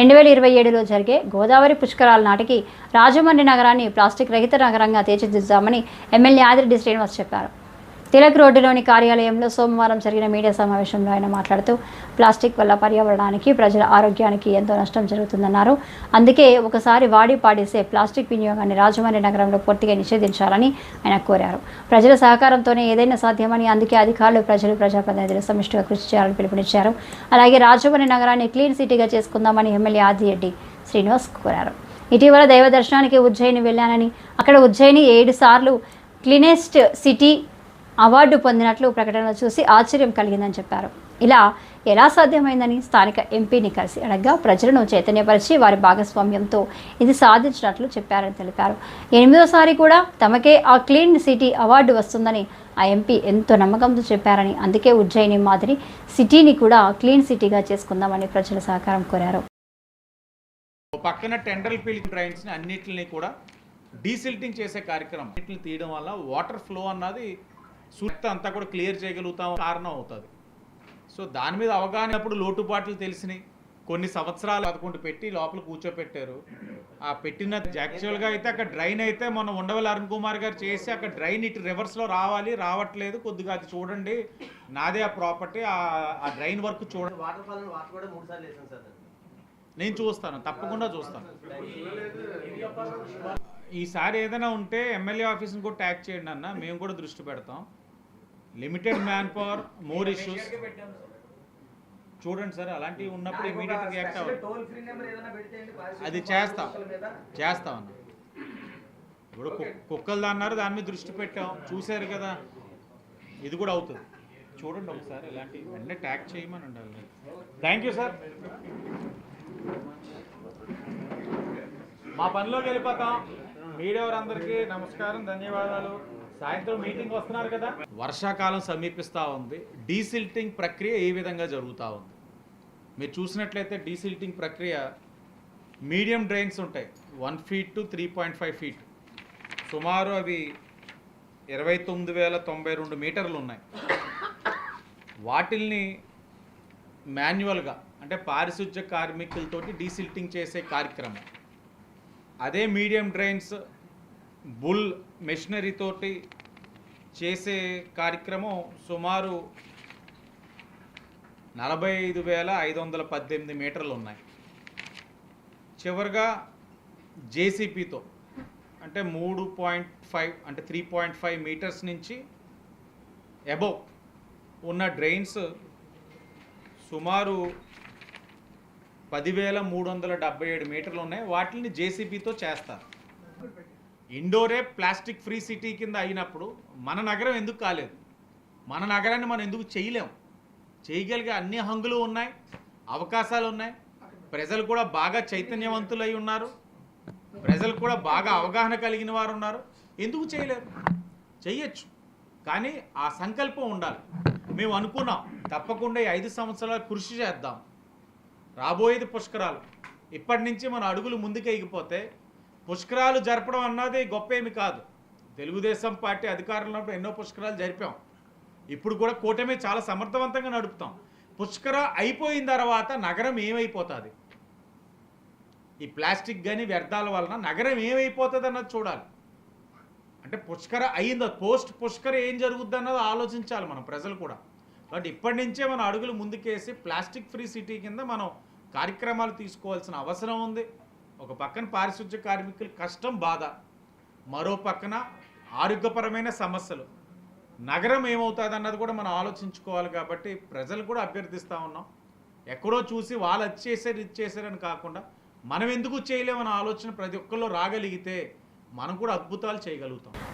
రెండు వేల ఇరవై ఏడులో జరిగే గోదావరి పుష్కరాల నాటికి రాజమండ్రి నగరాన్ని ప్లాస్టిక్ రహిత నగరంగా తీర్చిదిద్దామని ఎమ్మెల్యే ఆదిరెడ్డి శ్రీనివాస్ చెప్పారు. తిలక్ రోడ్డులోని కార్యాలయంలో సోమవారం జరిగిన మీడియా సమావేశంలో ఆయన మాట్లాడుతూ ప్లాస్టిక్ వల్ల పర్యావరణానికి ప్రజల ఆరోగ్యానికి ఎంతో నష్టం జరుగుతుందన్నారు. అందుకే ఒకసారి వాడి పాడేసే ప్లాస్టిక్ వినియోగాన్ని రాజమండ్రి నగరంలో పూర్తిగా నిషేధించాలని ఆయన కోరారు. ప్రజల సహకారంతోనే ఏదైనా సాధ్యమని అందుకే అధికారులు ప్రజలు ప్రజాప్రతినిధులు సమిష్టిగా కృషి చేయాలని పిలుపునిచ్చారు. అలాగే రాజమండ్రి నగరాన్ని క్లీన్ సిటీగా చేసుకుందామని ఎమ్మెల్యే ఆదిరెడ్డి శ్రీనివాస్ కోరారు. ఇటీవల దైవ దర్శనానికి ఉజ్జయిని వెళ్ళానని అక్కడ ఉజ్జయిని ఏడు సార్లు క్లీనెస్ట్ సిటీ అవార్డు పొందినట్లు ప్రకటనలో చూసి ఆశ్చర్యం కలిగిందని చెప్పారు. ఇలా ఎలా సాధ్యమైందని స్థానిక ఎంపీని కలిసి అడగ్గా ప్రజలను చైతన్యపరిచి వారి భాగస్వామ్యంతో ఇది సాధించినట్లు చెప్పారని తెలిపారు. ఎనిమిదోసారి కూడా తమకే ఆ క్లీన్ సిటీ అవార్డు వస్తుందని ఆ ఎంపీ ఎంతో నమ్మకంతో చెప్పారని అందుకే ఉజ్జయిని మాదిరి సిటీని కూడా క్లీన్ సిటీగా చేసుకుందామని ప్రజల సహకారం కోరారు. పక్కన టెండర్ ఫీల్డ్ డ్రైన్స్ని అన్నిటిని కూడా డీసిల్టింగ్ చేసే కార్యక్రమం. తీయడం వల్ల వాటర్ ఫ్లో అన్నది సుత్త అంతా కూడా క్లియర్ చేయగలుగుతాం కారణం అవుతుంది. సో దాని మీద అవగాహన అప్పుడు లోటుపాట్లు తెలిసినాయి. కొన్ని సంవత్సరాలు పదకొండు పెట్టి లోపల కూర్చోపెట్టారు. ఆ పెట్టిన యాక్చువల్గా అయితే అక్కడ డ్రైన్ అయితే మొన్న ఉండవల్లి అరుణ్ కుమార్ గారు చేసి అక్కడ డ్రైన్ ఇటు రివర్స్లో రావాలి రావట్లేదు. కొద్దిగా అది చూడండి. నాదే ఆ ప్రాపర్టీ ఆ డ్రైన్ వర్క్ చూడండి. నేను. చూస్తాను. తప్పకుండా చూస్తాను. ఈసారి ఏదైనా ఉంటే ఎమ్మెల్యే ఆఫీస్ని కూడా ట్యాగ్ చేయండి అన్న. మేము కూడా దృష్టి పెడతాం. Limited man power more issues చూడండి సార్ అలాంటివి ఉన్నప్పుడు ఇమీడియట్ రియాక్ట్ అవ్వాలి. అది చేస్తాం. చేస్తాం అన్న ఇప్పుడు కుక్కలు అన్నారు దాని మీద దృష్టి పెట్టాం. చూశారు కదా. ఇది కూడా అవుతుంది. చూడండి ఒకసారి ఇలాంటి వెంటనే ట్యాగ్ చేయమని ఉండాలి. థ్యాంక్ యూ సార్ మా పనిలోకి వెళ్ళిపోతాం. మీడియా వారందరికీ నమస్కారం ధన్యవాదాలు. సాయంత్రం మీటింగ్ వస్తున్నారు కదా. వర్షాకాలం సమీపిస్తూ ఉంది. డీసిల్టింగ్ ప్రక్రియ ఏ విధంగా జరుగుతూ ఉంది? మీరు చూసినట్లయితే డీసిల్టింగ్ ప్రక్రియ మీడియం డ్రైన్స్ ఉంటాయి. One feet to three point five feet. సుమారు అవి ఇరవై తొమ్మిది వేల తొంభై రెండు మీటర్లు ఉన్నాయి. వాటిల్ని మాన్యువల్గా అంటే పారిశుధ్య కార్మికులతోటి డీసిల్టింగ్ చేసే కార్యక్రమం. అదే మీడియం డ్రైన్స్ బుల్ మెషినరీతోటి చేసే కార్యక్రమం సుమారు నలభై ఐదు వేల ఐదు వందల పద్దెనిమిది మీటర్లు ఉన్నాయి. చివరిగా జేసీపీతో అంటే మూడు పాయింట్ ఫైవ్ అంటే త్రీ పాయింట్ ఫైవ్ మీటర్స్ నుంచి అబౌవ్ ఉన్న డ్రైన్స్ సుమారు పదివేల మూడు వందల డెబ్బై ఏడు మీటర్లు ఉన్నాయి. వాటిని జేసీబీతో చేస్తారు. ఇండోరే ప్లాస్టిక్ ఫ్రీ సిటీ కింద అయినప్పుడు మన నగరం ఎందుకు కాలేదు? మన నగరాన్ని మనం ఎందుకు చేయలేం? చేయగలిగే అన్ని హంగులు ఉన్నాయి అవకాశాలు ఉన్నాయి. ప్రజలు కూడా బాగా చైతన్యవంతులై ఉన్నారు. ప్రజలు కూడా బాగా అవగాహన కలిగిన వారు ఉన్నారు. ఎందుకు చేయలేరు? చెయ్యొచ్చు కానీ ఆ సంకల్పం ఉండాలి. మేము అనుకున్నాం తప్పకుండా ఐదు సంవత్సరాలు కృషి చేద్దాం. రాబోయేది పుష్కరాలు. ఇప్పటి నుంచి మన అడుగులు ముందుకెగిపోతే పుష్కరాలు జరపడం అన్నది గొప్ప ఏమి కాదు. తెలుగుదేశం పార్టీ అధికారంలో ఉన్నప్పుడు ఎన్నో పుష్కరాలు జరిపాం. ఇప్పుడు కూడా కూటమి చాలా సమర్థవంతంగా నడుపుతాం. పుష్కర అయిపోయిన తర్వాత నగరం ఏమైపోతుంది? ఈ ప్లాస్టిక్ కానీ వ్యర్థాల వలన నగరం ఏమైపోతుంది అన్నది చూడాలి. అంటే పుష్కర అయిందో? పోస్ట్ పుష్కర ఏం జరుగుద్ది అన్నది ఆలోచించాలి మనం ప్రజలు కూడా. కాబట్టి ఇప్పటి నుంచే మనం అడుగులు ముందుకేసి ప్లాస్టిక్ ఫ్రీ సిటీ కింద మనం కార్యక్రమాలు తీసుకోవాల్సిన అవసరం ఉంది. ఒక పక్కన పారిశుధ్య కార్మికుల కష్టం బాధ. మరో పక్కన ఆరోగ్యపరమైన సమస్యలు. నగరం ఏమవుతుంది అన్నది కూడా మనం ఆలోచించుకోవాలి కాబట్టి ప్రజలు కూడా అభ్యర్థిస్తూ ఉన్నాం. ఎక్కడో చూసి వాళ్ళు అది చేశారు ఇది చేశారని కాకుండా మనం ఎందుకు చేయలేమన్న ఆలోచన ప్రతి ఒక్కరిలో రాగలిగితే మనం కూడా అద్భుతాలు చేయగలుగుతాం.